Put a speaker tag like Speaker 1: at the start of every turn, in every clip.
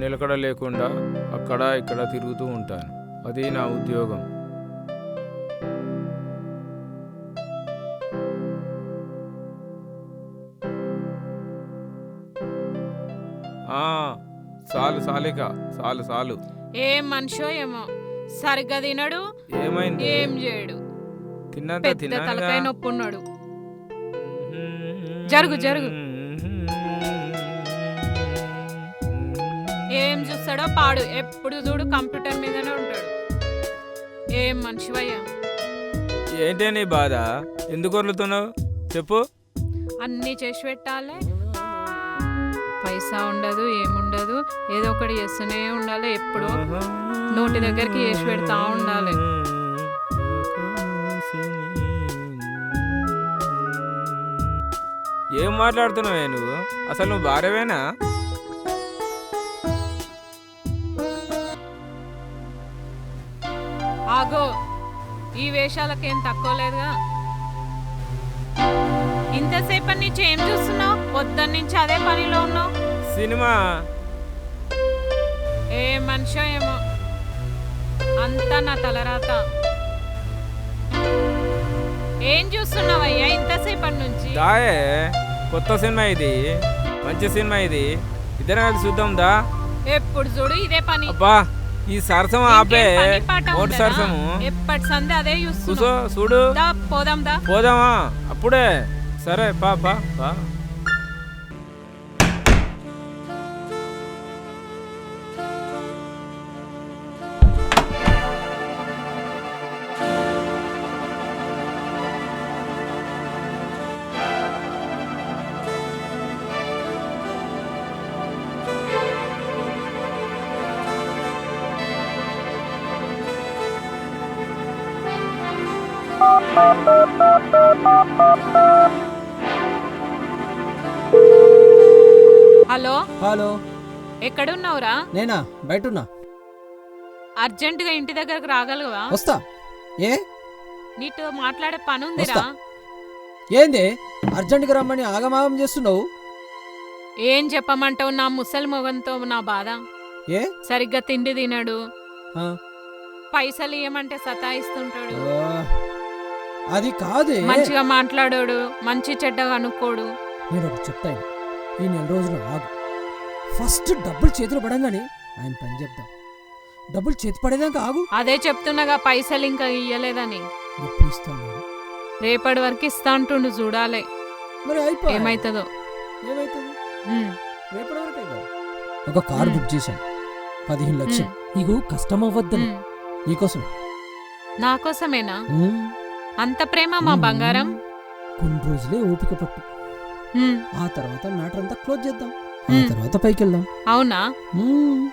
Speaker 1: నిలకడ లేకుండా అక్కడ ఇక్కడ తిరుగుతూ ఉంటాను. అది నా ఉద్యోగం. ఆ, చాలు సాలిక చాలు చాలు
Speaker 2: ఏం మనిషో ఏమో. సరిగ్గా తినడు.
Speaker 1: ఏమైంది?
Speaker 2: ఏం చేయడు. తలకాయ నొప్పి ఉన్నాడు జరుగు, జరుగు. ఏం చూస్తాడో పాడు. ఎప్పుడు చూడు కంప్యూటర్ మీదనే ఉంటాడు. ఏం మనిషివయ్యా?
Speaker 1: ఏంటే నీ బాధ? ఎందుకు వదులుతున్నావు? చెప్పు.
Speaker 2: అన్నీ చేసి పెట్టాలి. పైసా ఉండదు ఏముండదు. ఏదో ఒకటి చేస్తూనే ఉండాలి. ఎప్పుడు నోటి దగ్గరికి వేసి పెడతా ఉండాలి.
Speaker 1: ఏం మాట్లాడుతున్నావే నువ్వు? అసలు నువ్వు భార్యవేనా?
Speaker 2: ఆగో ఈ వేషాలకేం తక్కువ లేదుగా. ఇంతసేపటి నుంచి ఏం చూస్తున్నావు? పొద్దున్న నుంచి అదే పనిలో ఉన్నావు.
Speaker 1: సినిమా.
Speaker 2: ఏ మనిషో ఏమో. అంతా నా తలరాత. ఏం చూస్తున్నావయ్యా ఇంతసేపటి నుంచి?
Speaker 1: దాయే కొత్త సినిమా ఇది. మంచి సినిమా ఇది. ఇద్దరం కలిసి చూద్దాం దా.
Speaker 2: ఎప్పుడు చూడు ఇదే పని.
Speaker 1: అబ్బా. ఈ సరసం ఆపే ఓటు? సరసము.
Speaker 2: ఎప్పటి సందే అదే
Speaker 1: చూడు.
Speaker 2: దా, పోదాం
Speaker 1: పోదామా? అప్పుడే. సరే పా పా పా.
Speaker 2: హలో?
Speaker 3: హలో.
Speaker 2: ఎక్కడున్నావురా?
Speaker 3: నేనా? బయటున్నా.
Speaker 2: అర్జెంటుగా ఇంటి దగ్గరకు రాగలవా?
Speaker 3: వస్తా. ఏ?
Speaker 2: నీతో మాట్లాడే పని ఉందిరా
Speaker 3: వస్తా. ఏంది? అర్జెంటుగా రమ్మని ఆగమాగం చేస్తున్నావు?
Speaker 2: ఏం చెప్పమంటావు నా ముసలి మొగంతో నా బాధ?
Speaker 3: ఏ?
Speaker 2: సరిగ్గా తిండి తినడు.
Speaker 3: ఆ,
Speaker 2: పైసలు ఇయ్యమంటే సతాయిస్తుంటాడు.
Speaker 3: అది కాదే.
Speaker 2: మంచిగా మాట్లాడాడు మంచి చెడ్డగా అనుకోడు.
Speaker 3: నేను ఒకటి చెప్తాను. ఈ నెల రోజులు ఆగు. ఫస్ట్ డబ్బులు చేతులు పడంగానే ఆయన పని చెప్దాం. డబ్బులు చేతి పడేదాకా ఆగు.
Speaker 2: అదే చెప్తున్నాగా పైసలు ఇంకా ఇయ్యలేదని.
Speaker 3: ఎప్పుడు ఇస్తాను
Speaker 2: రేపటి వరకు ఇస్తా అంటుండు చూడాలి.
Speaker 3: మరి అయిపోయి
Speaker 2: ఏమైతుందో.
Speaker 3: ఏమైతుంది?
Speaker 2: ఉమ్,
Speaker 3: రేపటి వరకే కదా. ఒక కార్. బుక్ చేశాను. పదిహేను లక్షలు. నీకు కష్టం అవ్వద్దని.
Speaker 2: ఉమ్.
Speaker 3: నీకోసం
Speaker 2: నా కోసమేనా. అంత ప్రేమ మా. బంగారం?
Speaker 3: కొన్ని రోజులే ఓపిక పట్టు. ఆ తర్వాత మ్యాటర్ అంతా క్లోజ్ చేద్దాం. ఆ. తర్వాత పైకి వెళ్దాం
Speaker 2: అవునా?
Speaker 3: మ్మ్.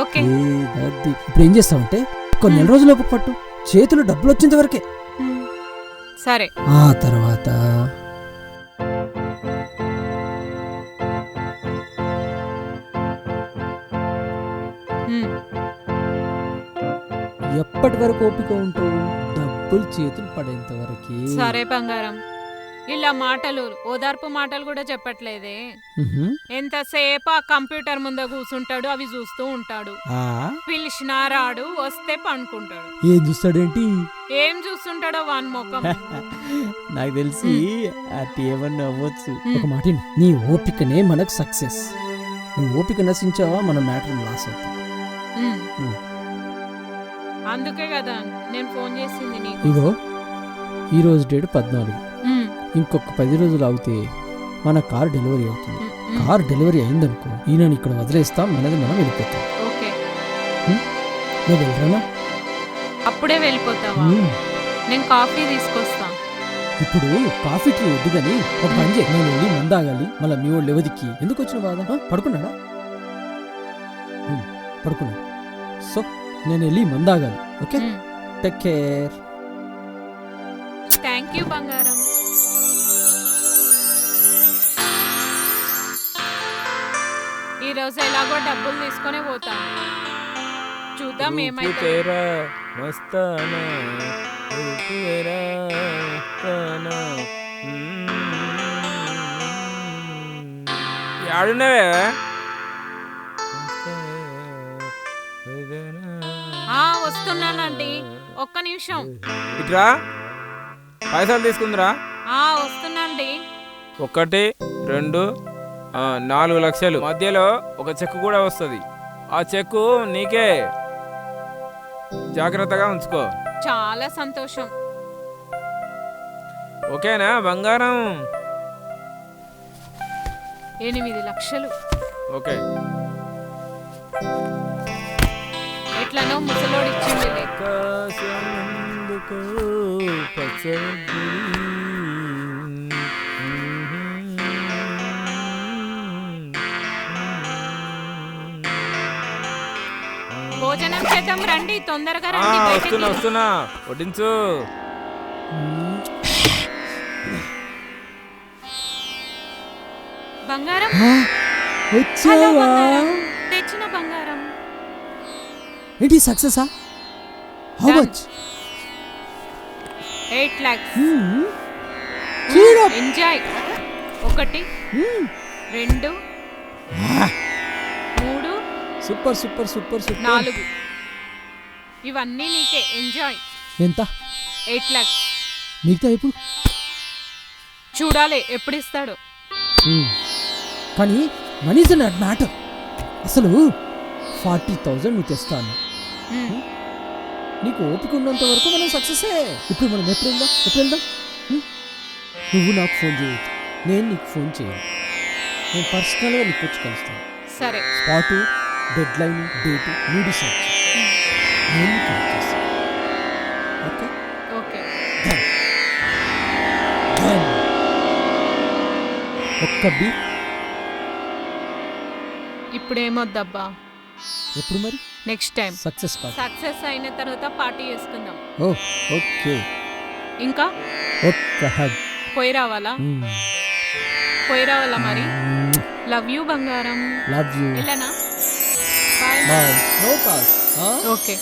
Speaker 2: ఓకే.
Speaker 3: ఏ గద్ది. ఇప్పుడు ఏం చేస్తావంటే కొన్ని నెల రోజులు ఓపిక పట్టు. చేతులు డబ్బులు వచ్చేంత వరకే.
Speaker 2: సరే.
Speaker 3: ఆ తర్వాత ఎప్పటి వరకు ఓపిక ఉంటావు డబ్బులు చేతులు పడేంత వరకే
Speaker 2: సరే బంగారం ఇలా మాటలు ఓదార్పు మాటలు కూడా చెప్పట్లేదే. ఎంతసేపు ఆ కంప్యూటర్ ముందు కూర్చుంటాడు అవి చూస్తూ ఉంటాడు. పిలిచినా రాడు వస్తే పనుకుంటాడు.
Speaker 3: ఏం చూస్తాడేంటి?
Speaker 2: ఏం చూస్తుంటాడో వాని ముఖం.
Speaker 3: నాకు తెలిసి అటు ఏమన్నా అవ్వచ్చు. ఒక మాట. నీ ఓపికనే మనకు సక్సెస్. నువ్వు ఓపిక నశించావా? మన మ్యాటర్ లాస్ అవుతాం.
Speaker 2: ఉమ్.
Speaker 3: ఉమ్.
Speaker 2: అందుకే కదా నేను ఫోన్ చేసింది నీకు.
Speaker 3: ఇగో ఈ రోజు డేట్ పద్నాలుగు.
Speaker 2: ఉమ్,
Speaker 3: ఇంకొక పది రోజులు ఆగితే మన కార్ డెలివరీ అవుతుంది. కార్ డెలివరీ అయిందనుకో ఈయనని ఇక్కడ వదిలేస్తాం మనది మనం వెళ్ళిపోతాం.
Speaker 2: ఓకే.
Speaker 3: నేను వెళ్ళరానా
Speaker 2: అప్పుడే వెళ్ళిపోతావా?
Speaker 3: మ్మ్.
Speaker 2: నేను కాఫీ తీసుకొస్తా.
Speaker 3: ఇప్పుడు కాఫీ టీ వద్దు కానీ ఒక పని చేయి. నేను వెళ్ళి మందాగాలి మళ్ళీ మీ వాళ్ళు ఎవరికి? ఎందుకు వచ్చిన బాధ? ఆ, పడుకున్నాడా? పడుకున్నాడు సో నేను వెళ్ళి మందాగాలి ఓకే?
Speaker 2: ఉమ్.
Speaker 3: టేక్ కేర్
Speaker 2: థ్యాంక్ యూ బంగారం ఈరోజు ఎలాగో డబ్బులు తీసుకొని పోతాం. చూద్దాం ఏమైతే.
Speaker 1: తేరా మస్తానా రూపు
Speaker 2: వస్తున్నానండి. ఒక్క నిమిషం.
Speaker 4: ఇట్రా పైసలు తీసుకుందిరా.
Speaker 2: ఆ వస్తున్నాండి.
Speaker 4: ఒకటి రెండు ఆ, నాలుగు లక్షలు. మధ్యలో ఒక చెక్ కూడా వస్తుంది. ఆ చెక్కు నీకే. జాగ్రత్తగా ఉంచుకో.
Speaker 2: చాలా సంతోషం.
Speaker 4: ఓకేనా బంగారం?
Speaker 2: ఎనిమిది లక్షలు.
Speaker 4: ఓకే.
Speaker 2: ఎట్లనో ముసలోడు ఇచ్చిందిలే భోజనం చేద్దాం రండి తొందరగా రండి బయటికి.
Speaker 4: వస్తున్నా వస్తున్నా. వడ్డించు.
Speaker 2: బంగారం? హలో
Speaker 3: వచ్చావా?
Speaker 2: బంగారం.
Speaker 3: ఏంటి సక్సెసా how. Much
Speaker 2: eight lakhs
Speaker 3: cheer up
Speaker 2: enjoy ఒకటి. రెండు. మూడు.
Speaker 3: సూపర్ సూపర్ సూపర్ సూపర్
Speaker 2: నాలుగు. ఇవన్నీ నీకే. ఎంజాయ్
Speaker 3: ఎంత?
Speaker 2: ఎయిట్ లాక్స్
Speaker 3: మిగతా ఎప్పుడు?
Speaker 2: చూడాలి ఎప్పుడు ఇస్తాడు
Speaker 3: మ్మ్. కానీ మనీస్ నాట్ మ్యాటర్. అసలు ఫార్టీ థౌజండ్ నువ్వు తెస్తాను. నీకు ఓపిక ఉన్నంత వరకు మనం సక్సెసే ఇప్పుడు మనం ఎప్పుడు వెళ్దాం ఎప్పుడు వెళ్దాం? నువ్వు నాకు ఫోన్ చేయొద్దు నేను నీకు ఫోన్ చేయను. నేను పర్సనల్గా నీకు వచ్చి కలుస్తాను.
Speaker 2: సరే.
Speaker 3: స్పాటు డెడ్ లైన్ డేట్ నువ్వు డిసైడ్. నేను కాల్ చేస్తాను ఓకే. ఒక్క బీ ఎప్పుడు మరి?
Speaker 2: Next time
Speaker 3: success part
Speaker 2: success అయిన తర్వాత పార్టీ చేసుకుందాం.
Speaker 3: ఓ ఓకే.
Speaker 2: ఇంకా?
Speaker 3: ఒక్క హగ్
Speaker 2: పోయి రావాలా పోయి రావాలా మరి? లవ్ యూ బంగారం.
Speaker 3: లవ్ యూ
Speaker 2: వెళ్ళనా bye
Speaker 3: bye no call
Speaker 2: okay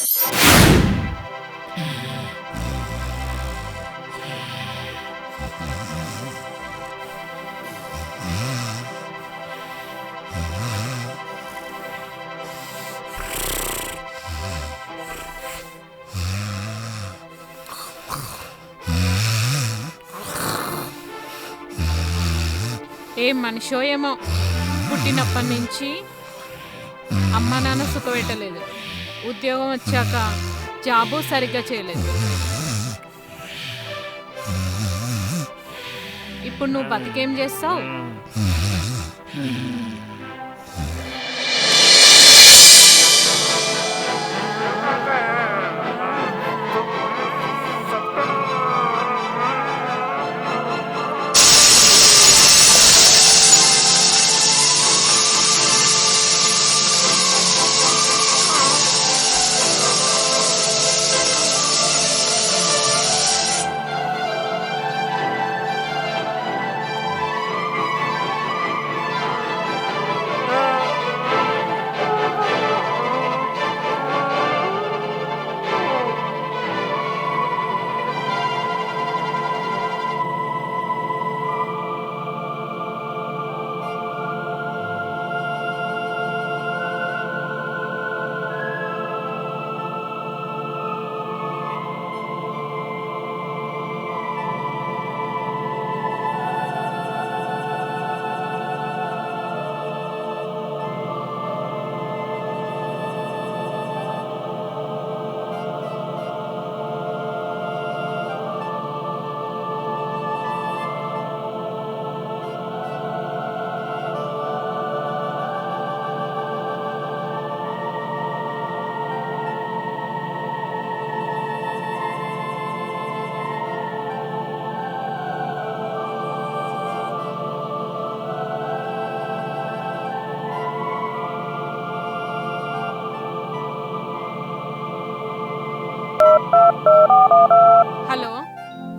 Speaker 2: ఏం మనిషో ఏమో పుట్టినప్పటి నుంచి అమ్మ నాన్న సుఖపెట్టలేదు ఉద్యోగం వచ్చాక జాబు సరిగ్గా చేయలేదు. ఇప్పుడు నువ్వు బతికేం చేస్తావు?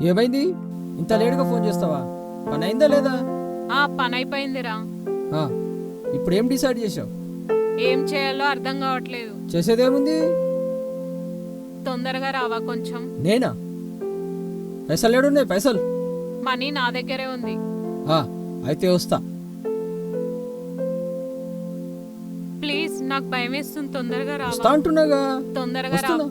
Speaker 3: ఏమైంది? ఇంత లేటుగా ఫోన్ చేస్తావా? పని అయిందా లేదా?
Speaker 2: ఆ పని అయిపోయిందిరా
Speaker 3: ఆ, ఇప్పుడు ఏం డిసైడ్ చేసావు
Speaker 2: ఏం చేయాలో అర్థం కావట్లేదు.
Speaker 3: చేసేదేముంది?
Speaker 2: తొందరగా రావా కొంచెం.
Speaker 3: నేనా? పైసలు ఏడున్నాయి? పైసలు.
Speaker 2: మనీ నా దగ్గరే ఉంది.
Speaker 3: ఆ, అయితే వస్తా.
Speaker 2: ప్లీజ్ నాకు భయం వేస్తుంది తొందరగా
Speaker 3: వస్తా
Speaker 2: రావా
Speaker 3: అంటున్నాగా.
Speaker 2: తొందరగా
Speaker 3: వస్తున్నా.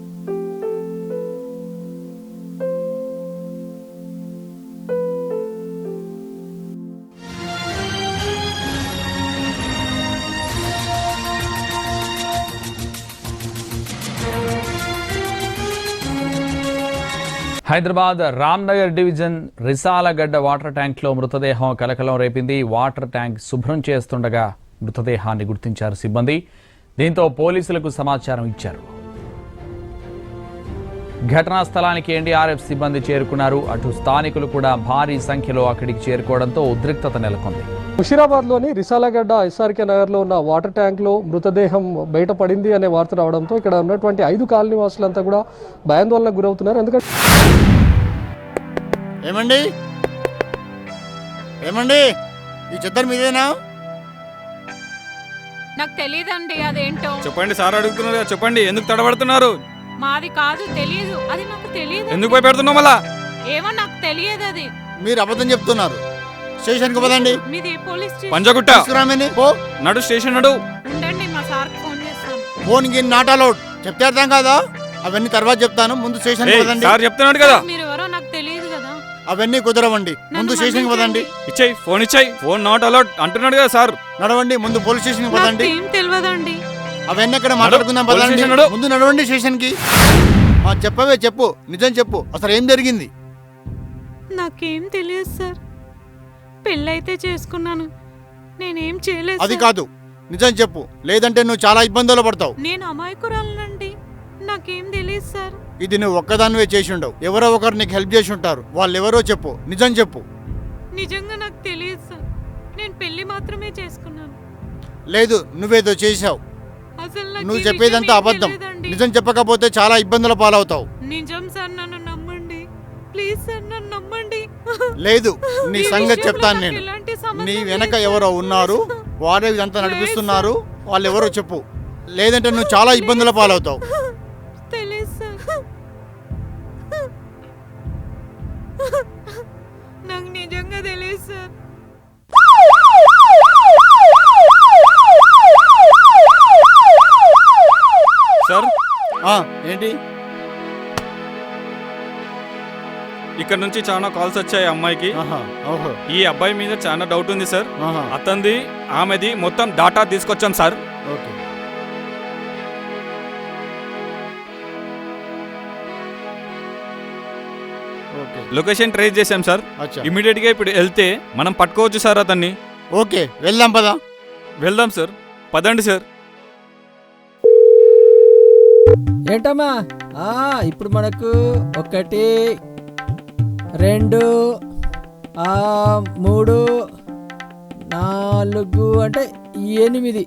Speaker 5: హైదరాబాద్ రామ్నగర్ డివిజన్ రిసాలగడ్డ వాటర్ ట్యాంక్లో మృతదేహం కలకలం రేపింది. వాటర్ ట్యాంక్ శుభ్రం చేస్తుండగా మృతదేహాన్ని గుర్తించారు సిబ్బంది. దీంతో పోలీసులకు సమాచారం ఇచ్చారు. ఘటనా స్థలానికి ఎన్డీఆర్ఎఫ్ సిబ్బంది చేరుకున్నారు. అటు స్థానికులు కూడా భారీ సంఖ్యలో అక్కడికి చేరుకోవడంతో ఉద్రిక్తత నెలకొంది.
Speaker 6: ముషిరాబాద్లోని రిసాలగడ్డ ఎస్ఆర్కే నగర్లో ఉన్న వాటర్ ట్యాంక్లో మృతదేహం బయటపడింది అనే వార్త రావడంతో ఇక్కడ ఉన్నటువంటి ఐదు కాలనీ వాసులంతా కూడా భయాందోళనకు గురవుతున్నారు. ఎందుకంటే
Speaker 7: ఏమండి? ఏమండి? ఈ చిత్తర్ మీదేనా?
Speaker 2: నాకు తెలియదండి అదేంటో.
Speaker 4: చెప్పండి సార్ అడుగుతున్నారు చెప్పండి ఎందుకు తడబడుతున్నారు?
Speaker 2: మాది కాదు తెలియదు అది నాకు తెలియదు
Speaker 4: ఎందుకు భయపెడుతున్నావు మళ్ళా?
Speaker 2: ఏమో నాకు తెలియదు అది.
Speaker 7: మీరు అబద్ధం చెప్తున్నారు. పదండి.
Speaker 2: మీది పోలీస్ స్టేషన్.
Speaker 4: పంజగుట్ట.
Speaker 7: తీసుకురామని. పో.
Speaker 4: నడు స్టేషన్ నడు.
Speaker 2: ఉండండి మా సార్కి ఫోన్
Speaker 7: ఫోన్ గిన్ నాట్ అలౌడ్ చెప్తే అర్థం కాదా? అవన్నీ తర్వాత చెప్తాను. ముందు స్టేషన్కి
Speaker 4: ఏయ్,
Speaker 7: పదండి.
Speaker 4: సార్ చెప్తున్నాడు కదా.
Speaker 2: మీరు ఎవరో నాకు తెలియదు కదా.
Speaker 7: అవన్నీ కుదరవండి. ముందు
Speaker 2: నన్ను
Speaker 7: స్టేషన్కి పదండి.
Speaker 4: ఇచ్చేయి ఫోన్ ఇచ్చేయి. ఫోన్ నాట్ అలౌడ్ అంటున్నాడు కదా సార్.
Speaker 7: నడవండి ముందు పోలీస్ స్టేషన్కి
Speaker 2: నాకు
Speaker 7: పదండి.
Speaker 2: ఏం తెలియదండి
Speaker 7: అవన్నీ అక్కడ మాట్లాడుకుందాం
Speaker 4: పోలీస్
Speaker 7: పదండి.
Speaker 4: స్టేషన్ నడు.
Speaker 7: ముందు నడవండి స్టేషన్కి. ఆ, చెప్పవే చెప్పు. నిజం చెప్పు. అసలు ఏం జరిగింది?
Speaker 2: నాకేం తెలియదు సార్. పెళ్ళైతే చేసుకున్నాను. నేనేం చేయలేదు
Speaker 7: అది. కాదు. నిజం చెప్పు. లేదంటే నువ్వు చాలా ఇబ్బందులు పడతావు.
Speaker 2: నేను అమాయకురాలనండి. నాకేం తెలియదు సార్.
Speaker 7: ఇది నువ్వు ఒక్కదానివే చేసి ఉండవు ఎవరో ఒకరు నీకు హెల్ప్ చేసి ఉంటారు. వాళ్ళు ఎవరో చెప్పు. నిజం చెప్పు.
Speaker 2: నిజంగా నాకు తెలియదు సార్. నేను పెళ్ళి మాత్రమే చేసుకున్నాను.
Speaker 7: లేదు నువ్వేదో చేశావు.
Speaker 2: అసలు నాకు
Speaker 7: నువ్వు
Speaker 2: ఈ
Speaker 7: చెప్పేదంతా
Speaker 2: ఏం
Speaker 7: అబద్ధం.
Speaker 2: తెలియదండి.
Speaker 7: నిజం చెప్పకపోతే చాలా ఇబ్బందుల పాలవుతావు.
Speaker 2: నిజం సార్ నన్ను నమ్మండి. ప్లీజ్ సార్ నన్ను
Speaker 7: లేదు నీ సంగతి చెప్తాను నేను. నీ వెనక. ఎవరో ఉన్నారు వారే ఇదంతా నడిపిస్తున్నారు వాళ్ళు ఎవరో చెప్పు. లేదంటే నువ్వు చాలా ఇబ్బందుల పాలవుతావు.
Speaker 2: తెలియదు సార్ నాకు నిజంగా తెలియదు సార్
Speaker 4: సార్
Speaker 7: ఆ, ఏంటి?
Speaker 4: ఇక్కడ నుంచి చాలా కాల్స్ వచ్చాయి అమ్మాయికి. ఈ అబ్బాయి మీద చాలా డౌట్ ఉంది సార్ అతనిది ఆమెది మొత్తం డాటా తీసుకొచ్చాం sir
Speaker 7: okay. Okay.
Speaker 4: Location trace చేశాం సార్
Speaker 7: అచ్చా.
Speaker 4: ఇమీడియట్గా ఇప్పుడు వెళ్తే మనం పట్టుకోవచ్చు సార్ అతన్ని.
Speaker 7: ఓకే వెళ్దాం పదా.
Speaker 4: వెళ్దాం సార్ పదండి సార్
Speaker 3: ఏంటమ్మా? ఇప్పుడు మనకు ఒకటి రెండు మూడు నాలుగు అంటే ఎనిమిది.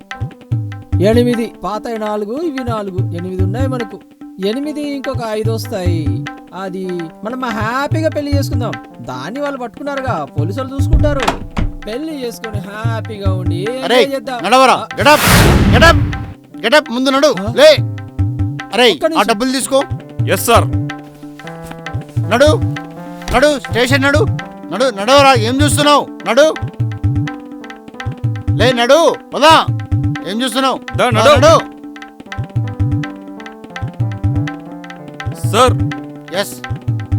Speaker 3: ఎనిమిది పాత నాలుగు ఇవి నాలుగు. ఎనిమిది ఉన్నాయి మనకు. ఎనిమిది ఇంకొక ఐదు వస్తాయి. అది మనం హ్యాపీగా పెళ్ళి చేసుకుందాం. దాన్ని వాళ్ళు పట్టుకున్నారుగా. పోలీసు వాళ్ళు చూసుకుంటారు. పెళ్ళి చేసుకొని హ్యాపీగా ఉండి
Speaker 7: గెటప్ ముందు నడు. లే. అరే ఆ. డబ్బులు తీసుకో.
Speaker 4: ఎస్ సార్
Speaker 7: నడు. నడు స్టేషన్ నడు. నడు నడవరా ఏం చూస్తున్నావు? నడు. లే నడు పదా. ఏం చూస్తున్నావు?
Speaker 4: దా, నడు.
Speaker 7: నడు.
Speaker 4: సార్.
Speaker 7: ఎస్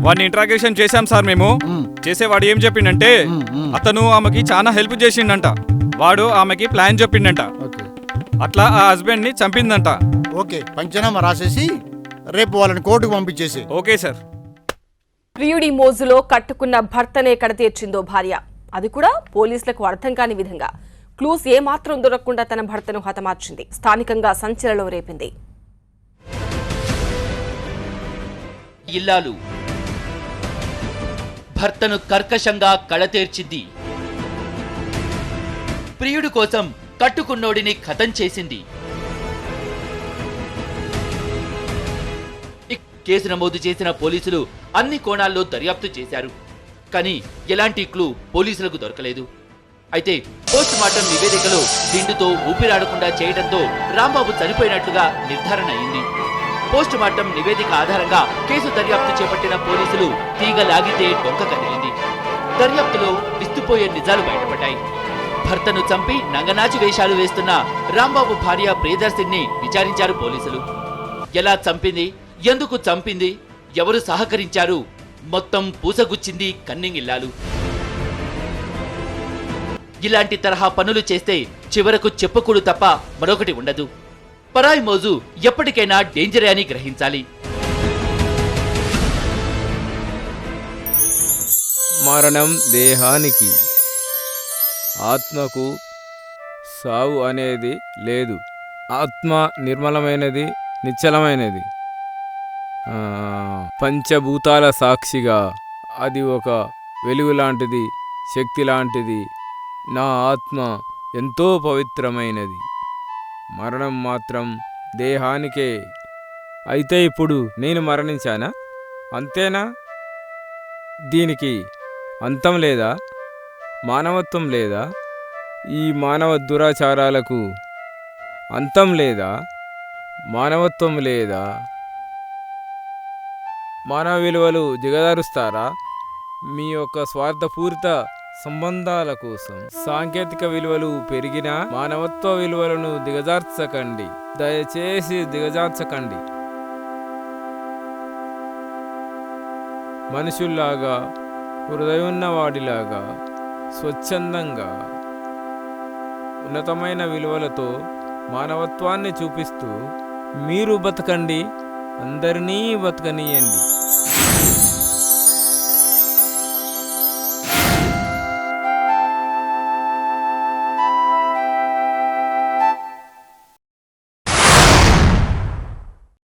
Speaker 4: వాడిని ఇంట్రాగేషన్ చేశాం సార్ మేము. చేసేవాడు ఏం చెప్పిండంటే అతను ఆమెకి చాలా హెల్ప్ చేసిండంట. వాడు ఆమెకి ప్లాన్ చెప్పిండంట.
Speaker 7: ఓకే
Speaker 4: అట్లా ఆ హస్బెండ్ని చంపిందంట.
Speaker 7: ఓకే పంచనామా రాసేసి రేపు వాళ్ళని కోర్టుకు పంపించేసి
Speaker 4: ఓకే సార్
Speaker 8: ప్రియుడి మోజులో కట్టుకున్న భర్తనే కడతీర్చిందో భార్య. అది కూడా పోలీసులకు అర్థం కాని విధంగా. క్లూస్ ఏమాత్రం దొరకకుండా తన భర్తను హతమార్చింది. స్థానికంగా సంచలనం రేపింది.
Speaker 9: ఇల్లాలు. భర్తను కర్కశంగా కళతేర్చింది ప్రియుడి కోసం కట్టుకున్నోడిని ఖతం చేసింది. కేసు నమోదు చేసిన పోలీసులు అన్ని కోణాల్లో దర్యాప్తు చేశారు. కానీ ఎలాంటి క్లూ పోలీసులకు దొరకలేదు. అయితే పోస్ట్ మార్టం నివేదికలో దిండుతో ఊపిరాడకుండా చేయడంతో రాంబాబు చనిపోయినట్లుగా నిర్ధారణ అయింది. పోస్ట్ మార్టం నివేదిక ఆధారంగా కేసు దర్యాప్తు చేపట్టిన పోలీసులు తీగ లాగితే డొంక కదిలింది. దర్యాప్తులో విస్తుపోయే నిజాలు బయటపడ్డాయి. భర్తను చంపి నంగనాచి వేషాలు వేస్తున్న రాంబాబు భార్య ప్రియదర్శిని విచారించారు పోలీసులు. ఎలా చంపింది? ఎందుకు చంపింది? ఎవరు సహకరించారు? మొత్తం పూసగుచ్చింది కన్నింగ్ ఇల్లాలు ఇలాంటి తరహా పనులు చేస్తే చివరకు చెప్పుకుడు తప్ప మరొకటి ఉండదు. పరాయి మోజు ఎప్పటికైనా డేంజరే అని గ్రహించాలి.
Speaker 1: మరణం దేహానికి. ఆత్మకు సావు అనేది లేదు. ఆత్మ నిర్మలమైనది నిశ్చలమైనది. పంచభూతాల సాక్షిగా అది ఒక వెలుగు లాంటిది శక్తి లాంటిది నా ఆత్మ ఎంతో పవిత్రమైనది. మరణం మాత్రం దేహానికే. అయితే ఇప్పుడు నేను మరణించానా? అంతేనా? దీనికి అంతం లేదా? మానవత్వం లేదా? ఈ మానవ దురాచారాలకు అంతం లేదా? మానవత్వం లేదా? మానవ విలువలు దిగదారుస్తారా మీ యొక్క స్వార్థపూరిత సంబంధాల కోసం సాంకేతిక విలువలు పెరిగినా మానవత్వ విలువలను దిగజార్చకండి. దయచేసి దిగజార్చకండి. మనుషుల్లాగా హృదయున్నవాడిలాగా స్వచ్ఛందంగా ఉన్నతమైన విలువలతో మానవత్వాన్ని చూపిస్తూ మీరు బతకండి అందరినీ బతకనీయండి. you